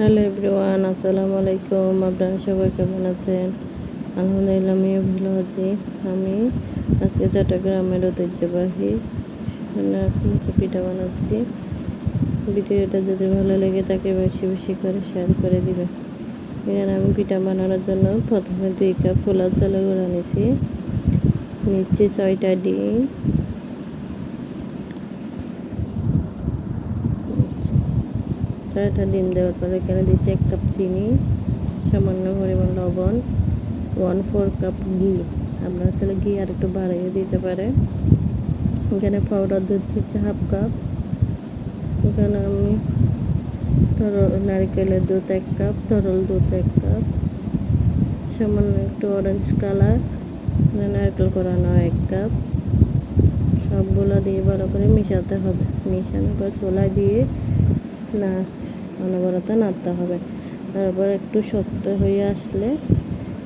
Hello everyone, আসসালামু আলাইকুম। আপনারা সবাই কেমন আছেন? আলহামদুলিল্লাহ, আমিও ভালো আছি। আমি আজকে চট্টগ্রামের ঐতিহ্যবাহী সোনাকুমকি পিঠা বানাচ্ছি। ভিডিওটা যদি ভালো লেগে থাকে, বেশি বেশি করে শেয়ার করে দিবে। এখানে আমি পিঠা বানানোর জন্য প্রথমে দুই কাপ পোলাও চালের গুঁড়া নিয়েছি। নিচ্ছি ছয়টা ডিম। ছয়টা ডিম দেওয়ার পরে এখানে দিচ্ছি এক কাপ চিনি, সামান্য পরিমাণ লবণ ওয়ান ফোর কাপ ঘি। আপনার চাইলে ঘি আর একটু বাড়িয়ে দিতে পারে। এখানে পাউডার দুধ দিচ্ছে হাফ কাপ এখানে আমি তরল নারকেলের দুধ এক কাপ তরল দুধ এক কাপ সামান্য একটু অরেঞ্জ কালার নারকেল করানো এক কাপ সবগুলো দিয়ে ভালো করে মিশাতে হবে। মিশানোর পর ছোলা দিয়ে না অনবরত নাড়তে হবে। তারপর একটু শক্ত হয়ে আসলে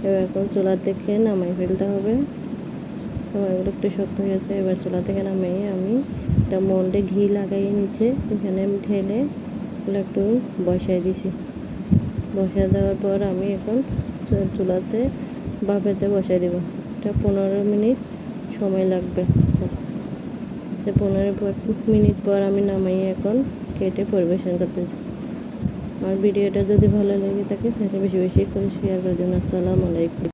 এবার এখন চুলা থেকে নামাই ফেলতে হবে। এবার এগুলো একটু শক্ত হয়ে গেছে, এবার চুলা থেকে নামাই আমি একটা মোল্ডে ঘি লাগাই নিচে। এখানে ঢেলে এগুলো একটু বসাই দিছি। বসাই দেওয়ার পর আমি এখন চুলাতে বাপেতে বসাই দেবো। এটা পনেরো মিনিট সময় লাগবে। পনেরো মিনিট পর আমি নামাই এখন কেটে পরিবেশন করতেছি। আমার ভিডিওটা যদি ভালো লাগে থাকে তাহলে বেশি বেশি করে শেয়ার করে দিন। আসসালামু আলাইকুম।